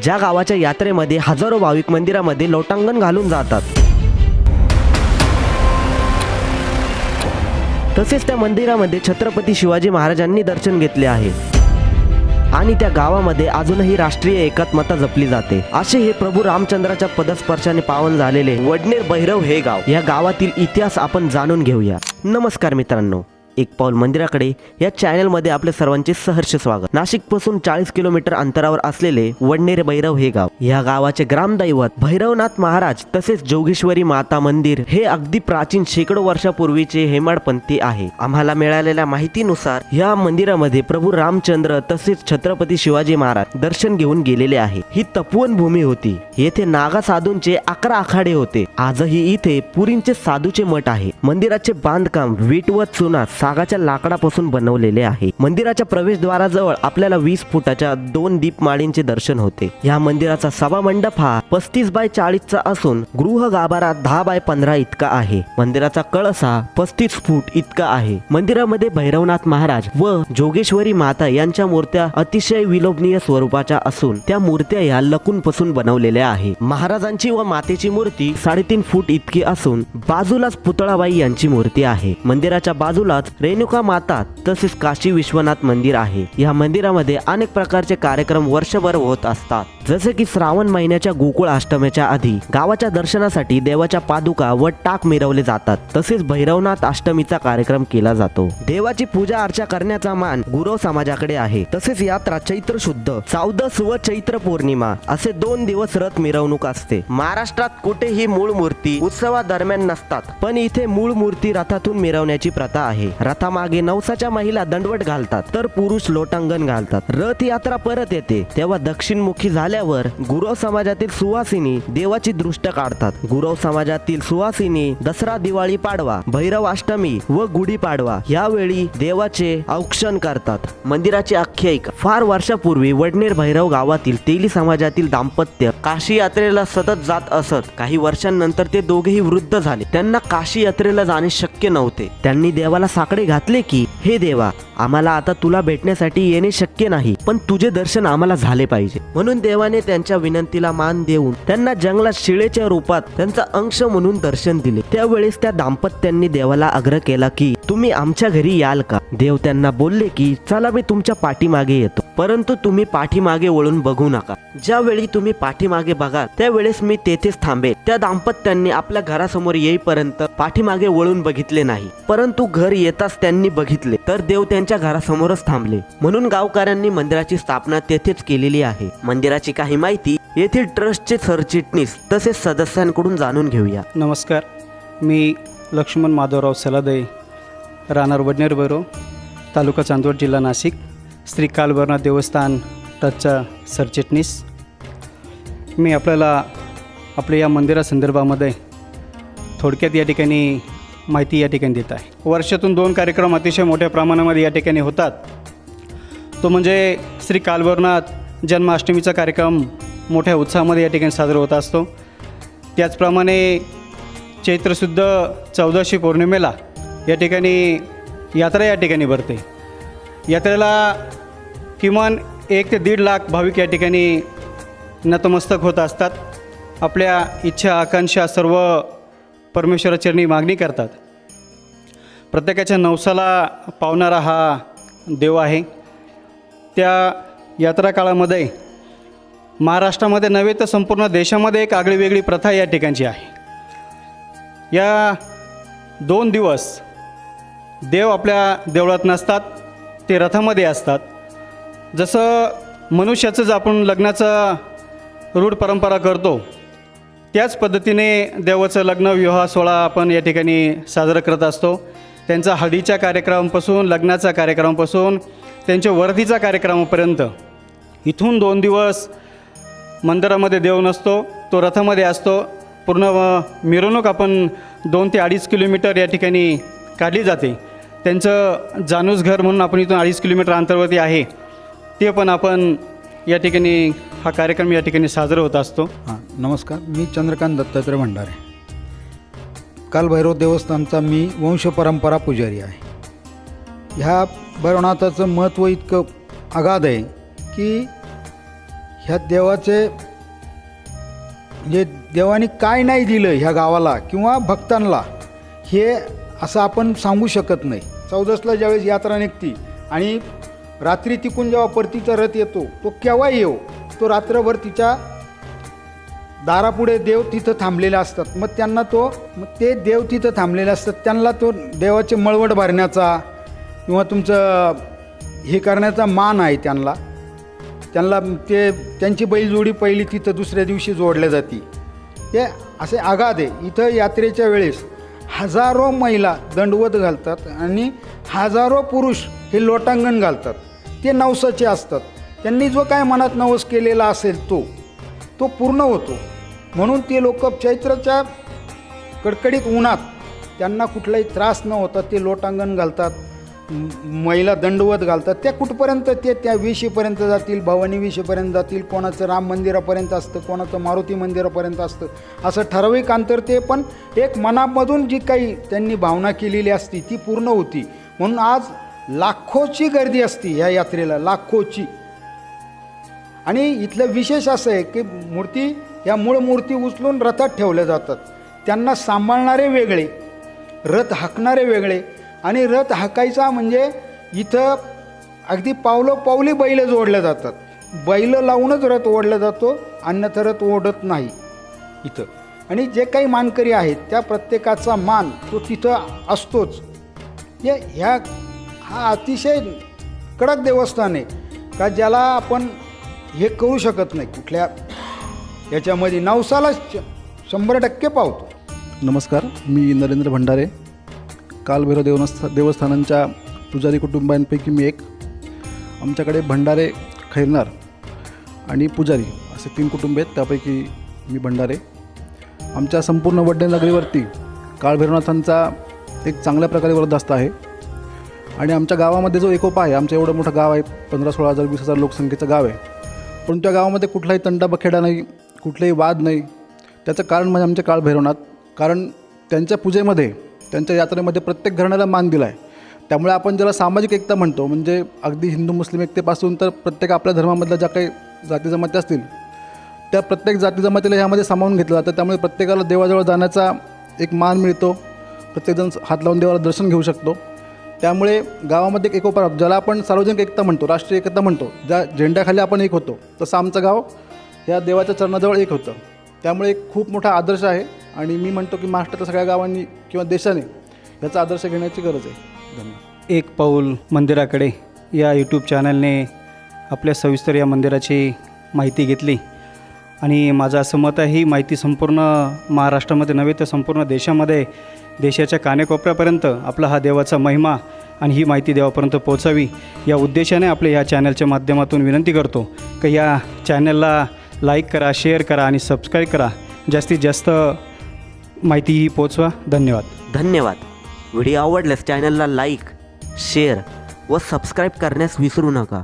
ज्या गावाच्या यात्रेमध्ये हजारो भाविक मंदिरामध्ये लोटांगण घालून जातात. तसेच त्या मंदिरामध्ये छत्रपती शिवाजी महाराजांनी दर्शन घेतले आहे. आणि त्या गावामध्ये अजूनही राष्ट्रीय एकात्मता जपली जाते. असे हे प्रभू रामचंद्राच्या पदस्पर्शाने पावन झालेले वडनेर भैरव हे गाव. या गावातील इतिहास आपण जाणून घेऊया. नमस्कार मित्रांनो. एक पाऊल मंदिराकडे या चॅनलमध्ये आपल्या सर्वांचे सहर्ष स्वागत. नाशिकपासून चाळीस किलोमीटर अंतरावर असलेले वडनेर भैरव हे गाव. या गावाचे ग्रामदैवत भैरवनाथ महाराज तसेच जोगेश्वरी माता मंदिर हे अगदी प्राचीन शेकडो वर्षापूर्वीचे हेमाडपंथी आहे. आम्हाला मिळालेल्या माहितीनुसार या मंदिरामध्ये प्रभू रामचंद्र तसेच छत्रपती शिवाजी महाराज दर्शन घेऊन गेलेले आहे. ही तपवन भूमी होती. येथे नागा साधूंचे अकरा आखाडे होते. आजही इथे पुरींचे साधूचे मठ आहे. मंदिराचे बांधकाम वीट व चुना सागाच्या लाकडापासून बनवलेले आहे. मंदिराच्या प्रवेशद्वाराजवळ आपल्याला वीस फुटाच्या दोन दीपमाळींचे दर्शन होते. या मंदिराचा सभा मंडप हा पस्तीस बाय चाळीसचा असून गृह गाभारा दहा बाय पंधरा इतका आहे. मंदिराचा कळस हा पस्तीस फूट इतका आहे. मंदिरामध्ये भैरवनाथ महाराज व जोगेश्वरी माता यांच्या मूर्त्या अतिशय विलोभनीय स्वरूपाच्या असून त्या मूर्त्या या लकून पासून बनवलेल्या आहे महाराजांची व मातेची मूर्ती साडेतीन फूट इतकी असून बाजूलाच पुतळाबाई यांची मूर्ती आहे. मंदिराच्या बाजूलाच रेणुका माता तसेच काशी विश्वनाथ मंदिर आहे. या मंदिरामध्ये अनेक प्रकारचे कार्यक्रम वर्षभर होत असतात. जसे की श्रावण महिन्याच्या गोकुळ अष्टमीच्या आधी गावाच्या दर्शनासाठी देवाच्या पादुका व टाक मिरवले जातात. तसेच भैरवनाथ अष्टमीचा कार्यक्रम केला जातो. देवाची पूजा अर्चा करण्याचा मान गुरव समाजाकडे आहे. तसेच यात्रा चैत्र शुद्ध चौदस व चैत्र पौर्णिमा असे दोन दिवस रथ मिरवणूक असते. महाराष्ट्रात कुठेही मूळ मूर्ती उत्सवादरम्यान नसतात. पण इथे मूळ मूर्ती रथातून मिरवण्याची प्रथा आहे. रथामागे नवसाच्या महिला दंडवट घालतात तर पुरुष लोटांगण घालतात. रथ यात्रा परत येते तेव्हा दक्षिणमुखी झाल्यावर गुरव समाजातील सुवासिनी देवाची दृष्ट काढतात. गुरव समाजातील सुवासिनी दसरा दिवाळी पाडवा भैरव अष्टमी व गुढी पाडवा यावेळी देवाचे औक्षण करतात. मंदिराची आख्यायिका. फार वर्षापूर्वी वडनेर भैरव गावातील तेली समाजातील दाम्पत्य काशी यात्रेला सतत जात असत. काही वर्षांनंतर ते दोघेही वृद्ध झाले. त्यांना काशी यात्रेला जाणे शक्य नव्हते. त्यांनी देवाला साकडे घातले की हे देवा आम्हाला आता तुला भेटण्यासाठी येणे शक्य नाही पण तुझे दर्शन आम्हाला झाले पाहिजे. म्हणून देवाने त्यांच्या विनंतीला मान देऊन त्यांना जंगलात शिळेच्या रूपात त्यांचा अंश म्हणून दर्शन दिले. त्यावेळेस त्या दाम्पत्यांनी देवाला आग्रह केला की तुम्ही आमच्या घरी याल का? देव त्यांना बोलले की चला मी तुमच्या पाठीमागे येतो. परंतु तुम्ही पाठीमागे वळून बघू नका. ज्यावेळी तुम्ही पाठीमागे बघाल त्यावेळेस मी तेथेच थांबेल त्या दाम्पत्यांनी आपल्या घरासमोर येईपर्यंत पाठीमागे वळून बघितले नाही. परंतु घर येताच त्यांनी बघितले तर देव त्यांच्या घरासमोरच थांबले. म्हणून गावकऱ्यांनी मंदिराची स्थापना तेथेच केलेली आहे. मंदिराची काही माहिती येथील ट्रस्टचे सरचिटणीस तसेच सदस्यांकडून जाणून घेऊया. नमस्कार. मी लक्ष्मण माधवराव सलादय राहणार वडनेर भैरव तालुका चांदवड जिल्हा नाशिक. श्री कालभैरवनाथ देवस्थान टचचा सरचिटणीस. मी आपल्याला आपल्या या मंदिरासंदर्भामध्ये थोडक्यात या ठिकाणी माहिती या ठिकाणी देत आहे. वर्षातून दोन कार्यक्रम अतिशय मोठ्या प्रमाणामध्ये या ठिकाणी होतात. तो म्हणजे श्री कालभरनाथ जन्माष्टमीचा कार्यक्रम मोठ्या उत्साहामध्ये या ठिकाणी साजरा होत असतो. त्याचप्रमाणे चैत्रशुद्ध चौदाशी पौर्णिमेला या ठिकाणी यात्रा या ठिकाणी भरते. यात्रेला किमान एक ते दीड लाख भाविक या ठिकाणी नतमस्तक होत असतात. आपल्या इच्छा आकांक्षा सर्व परमेश्वराचरणी मागणी करतात. प्रत्येकाच्या नवसाला पावणारा हा देव आहे. त्या यात्रा काळामध्ये महाराष्ट्रामध्ये नव्हे तर संपूर्ण देशामध्ये एक आगळीवेगळी प्रथा या ठिकाणची आहे. या दोन दिवस देव आपल्या देवळात नसतात. ते रथामध्ये असतात. जसं मनुष्याचं जर आपण लग्नाचा रूढ परंपरा करतो त्याच पद्धतीने देवाचं लग्न विवाह सोहळा आपण या ठिकाणी साजरा करत असतो. त्यांचा हळदीच्या कार्यक्रमापासून लग्नाचा कार्यक्रमापासून त्यांच्या वर्धीचा कार्यक्रमापर्यंत. इथून दोन दिवस मंदिरामध्ये देव नसतो तो रथामध्ये असतो. पूर्ण मिरवणूक आपण दोन ते अडीच किलोमीटर या ठिकाणी काढली जाते. त्यांचं जानूस घर म्हणून आपण इथून अडीच किलोमीटर अंतरवरती आहे ते पण आपण या ठिकाणी हा कार्यक्रम या ठिकाणी साजरा होत असतो. हां नमस्कार. मी चंद्रकांत दत्तात्रय भंडारे. कालभैरव देवस्थानचा मी वंश परंपरा पुजारी आहे. ह्या भैरवनाथाचं महत्त्व इतकं अगाध आहे की ह्या देवाचे जे देवाने काय नाही दिलं ह्या गावाला किंवा भक्तांना हे असं आपण सांगू शकत नाही. चौदसला ज्यावेळेस यात्रा निघती आणि रात्री तिकून जेव्हा परतीचा रथ येतो तो केव्हा येऊ तो रात्रभर तिच्या दारापुढे देव तिथं थांबलेले असतात. मग त्यांना तो मग ते देव तिथं थांबलेले असतात. त्यांना तो देवाचे मळवट भरण्याचा किंवा तुमचं हे करण्याचा मान आहे त्यांना. त्यांना ते त्यांची बैलजोडी पहिली तिथं दुसऱ्या दिवशी जोडल्या जाते. हे असे आघात आहे. इथं यात्रेच्या वेळेस हजारो महिला दंडवत घालतात आणि हजारो पुरुष हे लोटांगण घालतात. ते नवसाचे असतात. त्यांनी जो काय मनात नवस केलेला असेल तो तो पूर्ण होतो. म्हणून ते लोक चैत्राच्या कडकडीत उन्हात त्यांना कुठलाही त्रास न होता ते लोटांगण घालतात. महिला दंडवत घालतात. त्या कुठपर्यंत ते त्या विशीपर्यंत जातील भवानी विशीपर्यंत जातील कोणाचं राम मंदिरापर्यंत असतं कोणाचं मारुती मंदिरापर्यंत असतं असं ठराविक अंतर ते. पण एक मनामधून जी काही त्यांनी भावना केलेली असती ती पूर्ण होती. म्हणून आज लाखोची गर्दी असती ह्या यात्रेला लाखोची. आणि इथलं विशेष असं आहे की मूर्ती या मूळ मूर्ती उचलून रथात ठेवल्या जातात. त्यांना सांभाळणारे वेगळे रथ हाकणारे वेगळे आणि रथ हाकायचा म्हणजे इथं अगदी पावलं पावली बैल जोडल्या जातात. बैल लावूनच रथ ओढला जातो अन्यथा रथ ओढत नाही इथं. आणि जे काही मानकरी आहेत त्या प्रत्येकाचा मान तो तिथं असतोच. या ह्या हा अतिशय कडक देवस्थान आहे का ज्याला आपण हे करू शकत नाही कुठल्या याच्यामध्ये नवसाला श- शंभर टक्के पावतो. नमस्कार मी नरेंद्र भंडारे. कालभैरव देवस्था देवस्थानांच्या पुजारी कुटुंबांपैकी मी एक. आमच्याकडे भंडारे खैरनार आणि पुजारी असे तीन कुटुंब आहेत त्यापैकी मी भंडारे. आमच्या संपूर्ण वड्डेनगरीवरती काळभैरवनाथांचा एक चांगल्या प्रकारे वरदस्त आहे. आणि आमच्या गावामध्ये जो एकोपा आहे आमचं एवढं मोठं गाव आहे पंधरा सोळा हजार वीस हजार लोकसंख्येचं गाव आहे. पण त्या गावामध्ये कुठलाही तंडाबखेडा नाही कुठलाही वाद नाही. त्याचं कारण म्हणजे आमचे काळभैरवनाथ कारण त्यांच्या पूजेमध्ये त्यांच्या यात्रेमध्ये प्रत्येक घराण्याला मान दिला आहे त्यामुळे आपण ज्याला सामाजिक एकता म्हणतो म्हणजे अगदी हिंदू मुस्लिम एकतेपासून तर प्रत्येक आपल्या धर्मामधल्या ज्या काही जाती जमाती असतील त्या प्रत्येक जाती जमातीला ह्यामध्ये सामावून घेतलं जातं. त्यामुळे प्रत्येकाला देवाजवळ जाण्याचा एक मान मिळतो. प्रत्येकजण हात लावून देवाला दर्शन घेऊ शकतो. त्यामुळे गावामध्ये एक एकोपा ज्याला आपण सार्वजनिक एकता म्हणतो राष्ट्रीय एकता म्हणतो ज्या झेंड्याखाली आपण एक होतो तसं आमचं गाव या देवाच्या चरणाजवळ एक होतं. त्यामुळे एक खूप मोठा आदर्श आहे. आणि मी म्हणतो की महाराष्ट्रातल्या सगळ्या गावांनी किंवा देशाने याचा आदर्श घेण्याची गरज आहे. धन्यवाद. एक पाऊल मंदिराकडे. या यूट्यूब चॅनलने आपल्या सविस्तर या मंदिराची माहिती घेतली. आणि माझं असं मत आहे ही माहिती संपूर्ण महाराष्ट्रामध्ये नव्हे तर संपूर्ण देशामध्ये देशाच्या कानेकोपऱ्यापर्यंत आपला हा देवाचा महिमा आणि ही माहिती देवापर्यंत पोहोचावी या उद्देशाने आपल्या या चॅनलच्या माध्यमातून विनंती करतो. की या चॅनलला लाईक करा शेअर करा आणि सबस्क्राईब करा. जास्तीत जास्त माहिती ही पोचवा धन्यवाद. धन्यवाद. व्हिडिओ आवडल्यास चॅनलला लाईक शेअर व सबस्क्राईब करण्यास विसरू नका.